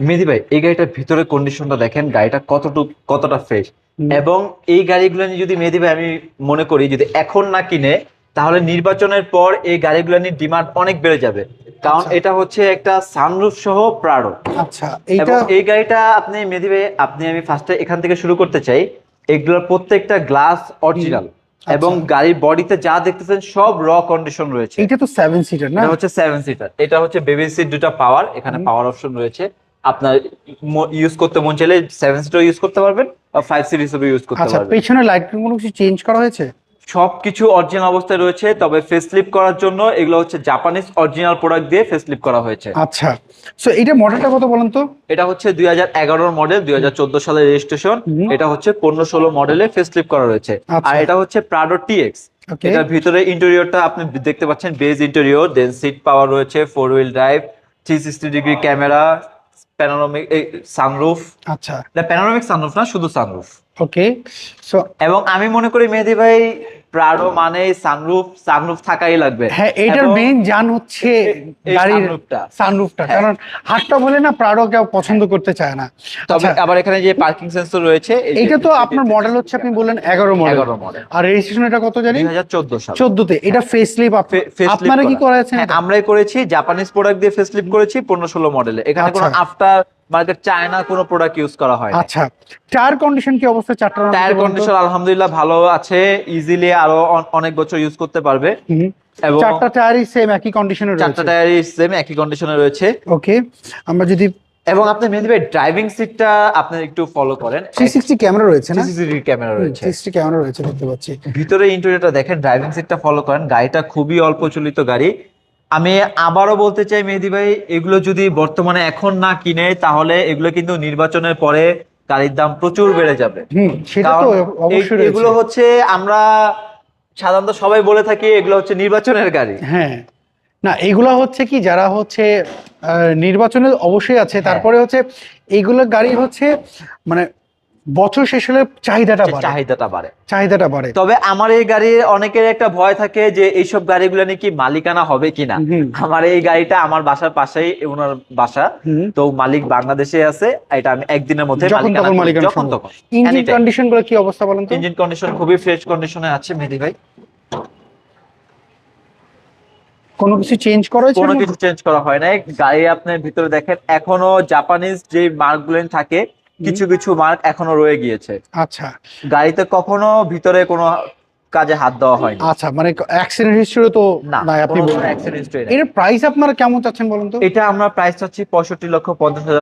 মেহেদি ভাই এই গাড়িটার ভিতরে কন্ডিশনটা দেখেন গাড়িটা কতটুকু কতটা ফ্রেশ এবং এই গাড়িগুলো নিয়ে যদি মেহেদি ভাই আমি মনে করি যদি এখন না কিনে তাহলে নির্বাচনের পর এই গাড়িগুলো নিয়ে ডিমান্ড অনেক বেড়ে যাবে। কারণ আচ্ছা। এটা হচ্ছে একটা সানরুফ সহ প্রাড়ো আচ্ছা এবং এই গাড়িটা আপনি মেহেদি ভাই আপনি আমি ফার্স্টে এখান থেকে শুরু করতে চাই এগুলোর প্রত্যেকটা গ্লাস অরিজিনাল এবং গাড়ির বডিতে যা দেখতেছেন সব র কন্ডিশন রয়েছে। এটা তো সেভেন সিটার না? এটা হচ্ছে সেভেন সিটার এটা হচ্ছে বেবি সিট দুটা পাওয়ার এখানে পাওয়ার অপশন রয়েছে। আপনার ইউজ করতে মন চাইলে সেভেন সিটার ইউজ করতে পারবেন বা ফাইভ সিট হিসেবে ইউজ করতে আচ্ছা পারবেন। পেছনে লাইট কোনো কিছু চেঞ্জ করা হয়েছে? সবকিছু অরিজিনাল অবস্থায় রয়েছে তবে ফেসলিপ করার জন্য এগুলো হচ্ছে জাপানিজ অরিজিনাল প্রোডাক্ট দিয়ে ফেসলিপ করা হয়েছে। আচ্ছা সো এইটা মডেলটা কত বলেন তো? এটা হচ্ছে দুই হাজার এগারোর মডেল দুই হাজার চোদ্দ সালের রেজিস্ট্রেশন এটা হচ্ছে পনেরো ষোলো মডেলে ফেসলিপ করা রয়েছে আচ্ছা। আর এটা হচ্ছে প্রাডো টিএক্স এটার ভিতরে ইন্টেরিয়রটা আপনি দেখতে পাচ্ছেন base interior then seat power রয়েছে four wheel drive three sixty degree camera panoramic sunroof আচ্ছা। প্যানোরামিক সানরুফ না শুধু সানরুফ ওকে সো এবং আমি মনে করি মেহেদি ভাই প্রাডো মানে সানরুফ সানরুফ থাকাই লাগবে। হ্যাঁ এটার মেইন জান হচ্ছে গাড়ির সানরুফটা হ্যাঁ। কারণ হাতটা বলে না প্রাডো কেউ পছন্দ করতে চায় না। তবে আচ্ছা, আবার এখানে যে পার্কিং সেন্সর রয়েছে এইটা তো আপনার মডেল হচ্ছে আপনি বললেন এগারো মডেল এগারো মডেল আর রেজিস্ট্রেশন এটা কত জানি? দুই হাজার চোদ্দ সাল। চোদ্দতে। এটা ফেসলিপ আপনারা কি করা। করেছেন হ্যাঁ, আমরাই করেছি জাপানিজ প্রোডাক্ট দিয়ে ফেসলিপ করেছি পনেরো ষোলো মডেলে এখানে কোনো আচ্ছা। আফটার মার্কেট চায়না কোনো প্রোডাক্ট ইউজ করা হয় আচ্ছা টায়ার কন্ডিশন কি অবস্থা চারটা টায়ার কন্ডিশন আলহামদুলিল্লাহ ভালো আছে ইজিলি আরও অনেক বছর ইউজ করতে পারবে। এবং চারটা টায়ারই সেম একই কন্ডিশনে চারটা টায়ারই সেম একই কন্ডিশনে রয়েছে। ওকে আমরা যদি এবং আপনি মেহেদি ভাই ড্রাইভিং সিটটা আপনি একটু ফলো করেন। 360 ক্যামেরা রয়েছে না? সিসিটিভি ক্যামেরা রয়েছে। 360 ক্যামেরা রয়েছে দেখতে পাচ্ছি। ভিতরে ইন্টেরিয়রটা দেখেন ড্রাইভিং সিটটা ফলো করেন। গাড়িটা খুবই অল্প চলিত গাড়ি। আমি আবারও বলতে চাই মেহেদি ভাই এগুলো যদি বর্তমানে এখন না কিনে তাহলে এগুলো কিন্তু নির্বাচনের পরে গাড়ির দাম প্রচুর বেড়ে যাবে। সেটা অবশ্যই এগুলো হচ্ছে আমরা সাধারণত সবাই বলে থাকি এগুলো হচ্ছে নির্বাচনের গাড়ি। হ্যাঁ। না এগুলো হচ্ছে কি যারা হচ্ছে আহ, নির্বাচনে অবশ্যই আছে হ্যাঁ। তারপরে হচ্ছে এইগুলো গাড়ি হচ্ছে মানে বছর শেষ হলে চাহিদাটা বাড়ে। চাহিদাটা বাড়ে। চাহিদাটা বাড়ে। তবে আমার এই গাড়ির অনেকের একটা ভয় থাকে যে এইসব গাড়িগুলো নিয়ে কি মালিকানা হবে কিনা। আমার এই গাড়িটা আমার বাসার পাশেই ওনার বাসা। তো মালিক বাংলাদেশে আছে এটা আমি একদিনের মধ্যে যখন মালিকানা তখন যখন তখন। ইঞ্জিন কন্ডিশনগুলো কি অবস্থা বলেন তো? ইঞ্জিন কন্ডিশন খুবই ফ্রেশ কন্ডিশনে আছে মেহেদি ভাই। কোনো কিছু চেঞ্জ করা হয়েছে? কোনো কিছু চেঞ্জ করা হয় নাই। গাড়ি আপনার ভিতরে দেখেন এখনও জাপানিজ যে মার্কগুলো থাকে কিছু কিছু মার্ক এখনও রয়ে গিয়েছে। আচ্ছা। গাড়িতে কখনো ভিতরে কোনো কাজে হাত দেওয়া হয় আচ্ছা মানে অ্যাক্সিডেন্ট হিস্ট্রি তো না আপনি accident এর প্রাইস আপনারা কেমন চাচ্ছেন বলুন তো? এটা আমরা প্রাইস চাচ্ছি পঁয়ষট্টি লক্ষ পঞ্চাশ হাজার